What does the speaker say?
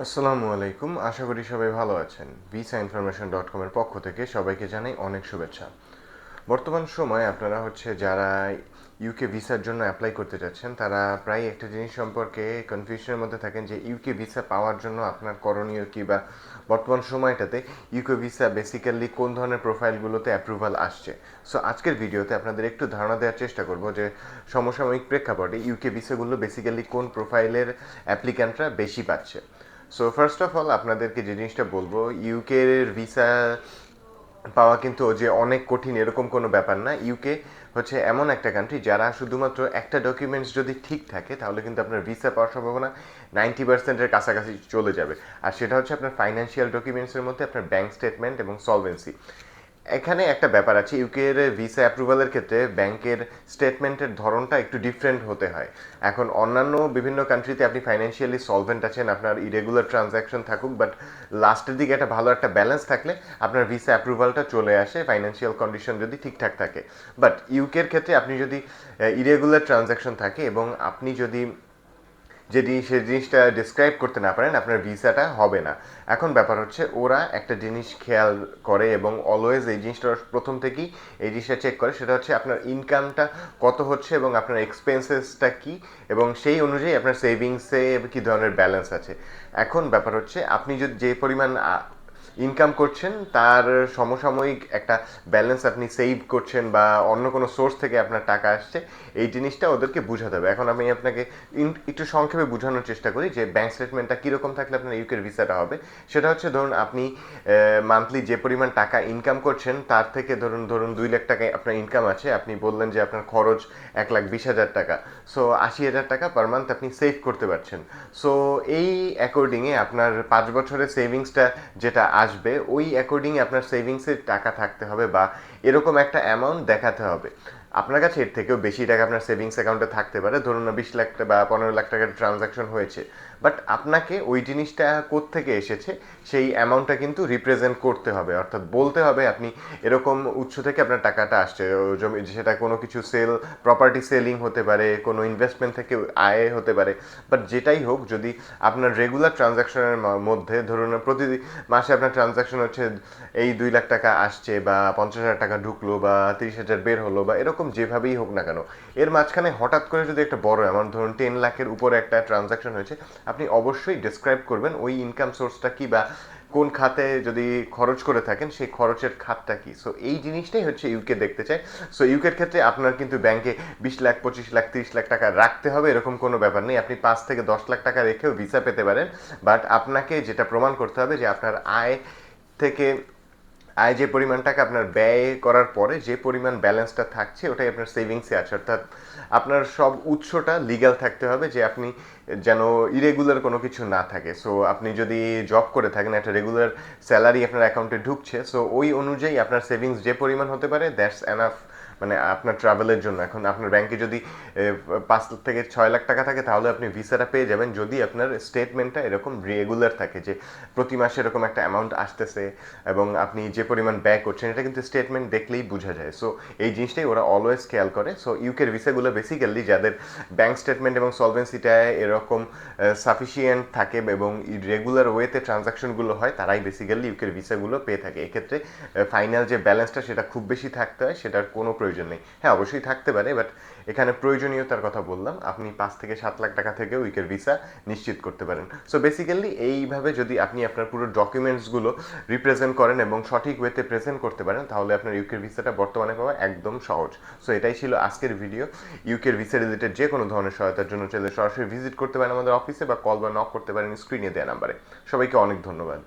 আসসালামু আলাইকুম। আশা করি সবাই ভালো আছেন। ভিসা ইনফরমেশন ডট কমের পক্ষ থেকে সবাইকে জানাই অনেক শুভেচ্ছা। বর্তমান সময় আপনারা হচ্ছে যারা ইউকে ভিসার জন্য অ্যাপ্লাই করতে যাচ্ছেন, তারা প্রায় একটা জিনিস সম্পর্কে কনফিউশনের মধ্যে থাকেন যে ইউকে ভিসা পাওয়ার জন্য আপনার করণীয় কী বা বর্তমান সময়টাতে ইউকে ভিসা বেসিক্যালি কোন ধরনের প্রোফাইলগুলোতে অ্যাপ্রুভাল আসছে। সো আজকের ভিডিওতে আপনাদের একটু ধারণা দেওয়ার চেষ্টা করব যে সমসাময়িক প্রেক্ষাপটে ইউকে ভিসাগুলো বেসিক্যালি কোন প্রোফাইলের অ্যাপ্লিক্যান্টরা বেশি পাচ্ছে। সো ফার্স্ট অফ অল আপনাদেরকে যে জিনিসটা বলব ইউকে এর ভিসা পাওয়া কিন্তু যে অনেক কঠিন, এরকম কোনো ব্যাপার না। ইউকে হচ্ছে এমন একটা কান্ট্রি যারা শুধুমাত্র একটা ডকুমেন্টস যদি ঠিক থাকে, তাহলে কিন্তু আপনার ভিসা পাওয়ার সম্ভাবনা নাইনটি পার্সেন্টের কাছাকাছি চলে যাবে। আর সেটা হচ্ছে আপনার ফাইন্যান্সিয়াল ডকুমেন্টসের মধ্যে আপনার ব্যাঙ্ক স্টেটমেন্ট এবং সলভেন্সি এখানে একটা ব্যাপার আছে ইউকের ভিসা অ্যাপ্রুভালের ক্ষেত্রে ব্যাংকের স্টেটমেন্টের ধরনটা একটু ডিফারেন্ট হতে হয়। এখন অন্যান্য বিভিন্ন কান্ট্রিতে আপনি ফাইন্যান্সিয়ালি সলভেন্ট আছেন, আপনার ইরেগুলার ট্রানজ্যাকশন থাকুক বাট লাস্টের দিকে একটা ভালো একটা ব্যালেন্স থাকলে আপনার ভিসা অ্যাপ্রুভালটা চলে আসে ফাইন্যান্সিয়াল কন্ডিশন যদি ঠিকঠাক থাকে। বাট ইউকের ক্ষেত্রে আপনি যদি ইরেগুলার ট্রানজ্যাকশন থাকে এবং আপনি যদি যদি সেই জিনিসটা ডিসক্রাইব করতে না পারেন, আপনার ভিসাটা হবে না। এখন ব্যাপার হচ্ছে, ওরা একটা জিনিস খেয়াল করে এবং অলওয়েজ এই জিনিসটা প্রথম থেকেই এই জিনিসটা চেক করে। সেটা হচ্ছে আপনার ইনকামটা কত হচ্ছে এবং আপনার এক্সপেন্সেসটা কী এবং সেই অনুযায়ী আপনার সেভিংসে কী ধরনের ব্যালেন্স আছে। এখন ব্যাপার হচ্ছে, আপনি যদি যে পরিমাণ ইনকাম করছেন, তার সমসাময়িক একটা ব্যালেন্স আপনি সেভ করছেন বা অন্য কোনো সোর্স থেকে আপনার টাকা আসছে, এই জিনিসটা ওদেরকে বুঝাতে হবে। এখন আমি আপনাকে একটু সংক্ষেপে বোঝানোর চেষ্টা করি যে ব্যাংক স্টেটমেন্টটা কীরকম থাকলে আপনার ইউকের ভিসাটা হবে। সেটা হচ্ছে ধরুন আপনি মান্থলি যে পরিমাণ টাকা ইনকাম করছেন, তার থেকে ধরুন ধরুন দুই লাখ টাকায় আপনার ইনকাম আছে। আপনি বললেন যে আপনার খরচ এক লাখ বিশ হাজার টাকা। সো আশি হাজার টাকা পার মান্থ আপনি সেভ করতে পারছেন। সো এই অ্যাকর্ডিংয়ে আপনার পাঁচ বছরের সেভিংসটা যেটা আসবে ওই অ্যাকর্ডিং আপনার সেভিংসের টাকা থাকতে হবে বা এরকম একটা অ্যামাউন্ট দেখাতে হবে। আপনার কাছে এর থেকেও বেশি টাকা আপনার সেভিংস অ্যাকাউন্টে থাকতে পারে। ধরুন, বিশ লাখ বা পনেরো লাখ টাকার ট্রানজাকশন হয়েছে। বাট আপনাকে ওই জিনিসটা থেকে এসেছে? সেই অ্যামাউন্টটা কিন্তু রিপ্রেজেন্ট করতে হবে। অর্থাৎ বলতে হবে, আপনি এরকম উৎস থেকে আপনার টাকাটা আসছে। জমি, সেটা কোনো কিছু সেল প্রপার্টি সেলিং হতে পারে, কোনো ইনভেস্টমেন্ট থেকে আয় হতে পারে। বাট যেটাই হোক, যদি আপনার রেগুলার ট্রানজাকশনের মধ্যে, ধরুন প্রতি মাসে আপনার ট্রানজাকশন হচ্ছে এই দুই লাখ টাকা আসছে বা পঞ্চাশ হাজার টাকা ঢুকলো বা তিরিশ হাজার বের হলো বা এরকম যেভাবেই হোক না কেন, এর মাঝখানে হঠাৎ করে যদি একটা বড় অ্যামাউন্ট ধরুন টেন লাখের উপরে একটা ট্রানজাকশন হয়েছে, আপনি অবশ্যই ডিসক্রাইব করবেন ওই ইনকাম সোর্সটা কি বা কোন খাতে যদি খরচ করে থাকেন, সেই খরচের খাতটা কি। সো এই জিনিসটাই হচ্ছে ইউকে দেখতে চাই সো ইউকের ক্ষেত্রে আপনার কিন্তু ব্যাংকে বিশ লাখ, পঁচিশ লাখ, তিরিশ লাখ টাকা রাখতে হবে, এরকম কোনো ব্যাপার নেই। আপনি পাঁচ থেকে দশ লাখ টাকা রেখেও ভিসা পেতে পারেন। বাট আপনাকে যেটা প্রমাণ করতে হবে যে আপনার আয় থেকে আয় যে পরিমাণ টাকা আপনার ব্যয় করার পরে যে পরিমাণ ব্যালেন্সটা থাকছে, ওটাই আপনার সেভিংসে আছে। অর্থাৎ আপনার সব উৎসটা লিগ্যাল থাকতে হবে যে আপনি যেন ইরেগুলার কোনো কিছু না থাকে। সো আপনি যদি জব করে থাকেন, একটা রেগুলার স্যালারি আপনার অ্যাকাউন্টে ঢুকছে সো ওই অনুযায়ী আপনার সেভিংস যে পরিমাণ হতে পারে দ্যাটস এনাফ মানে আপনার ট্রাভেলের জন্য। এখন আপনার ব্যাংকে যদি পাঁচ থেকে ছয় লাখ টাকা থাকে, তাহলে আপনি ভিসাটা পেয়ে যাবেন যদি আপনার স্টেটমেন্টটা এরকম রেগুলার থাকে যে প্রতি মাসে এরকম একটা অ্যামাউন্ট আসতেছে এবং আপনি যে পরিমাণ ব্যয় করছেন, এটা কিন্তু স্টেটমেন্ট দেখলেই বোঝা যায়। সো এই জিনিসটাই ওরা অলওয়েজ খেয়াল করে। সো ইউকের ভিসাগুলো বেসিক্যালি যাদের ব্যাংক স্টেটমেন্ট এবং সলভেন্সিটায় এরকম সাফিসিয়েন্ট থাকে এবং রেগুলার ওয়েতে ট্রানজাকশনগুলো হয়, তারাই বেসিক্যালি ইউকের ভিসাগুলো পেয়ে থাকে। এক্ষেত্রে ফাইনাল যে ব্যালেন্সটা সেটা খুব বেশি থাকতে হয়, সেটার কোনো প্রয়োজন নেই। হ্যাঁ অবশ্যই থাকতে পারে বাট এখানে প্রয়োজনীয়তার কথা বললাম। আপনি পাঁচ থেকে সাত লাখ টাকা থেকে উইকের ভিসা নিশ্চিত করতে পারেন। সো বেসিক্যালি এইভাবে যদি আপনি আপনার পুরো ডকুমেন্টসগুলো রিপ্রেজেন্ট করেন এবং সঠিক ওয়েতে প্রেজেন্ট করতে পারেন, তাহলে আপনার ইউকের ভিসাটা বর্তমানে পাওয়া একদম সহজ। সো এটাই ছিল আজকের ভিডিও ইউকের ভিসা রিলেটেড যে কোনো ধরনের সহায়তার জন্য চাইলে সরাসরি ভিজিট করতে পারেন আমাদের অফিসে বা কল বা নক করতে পারেন স্ক্রিনে দেওয়া নাম্বারে সবাইকে অনেক ধন্যবাদ।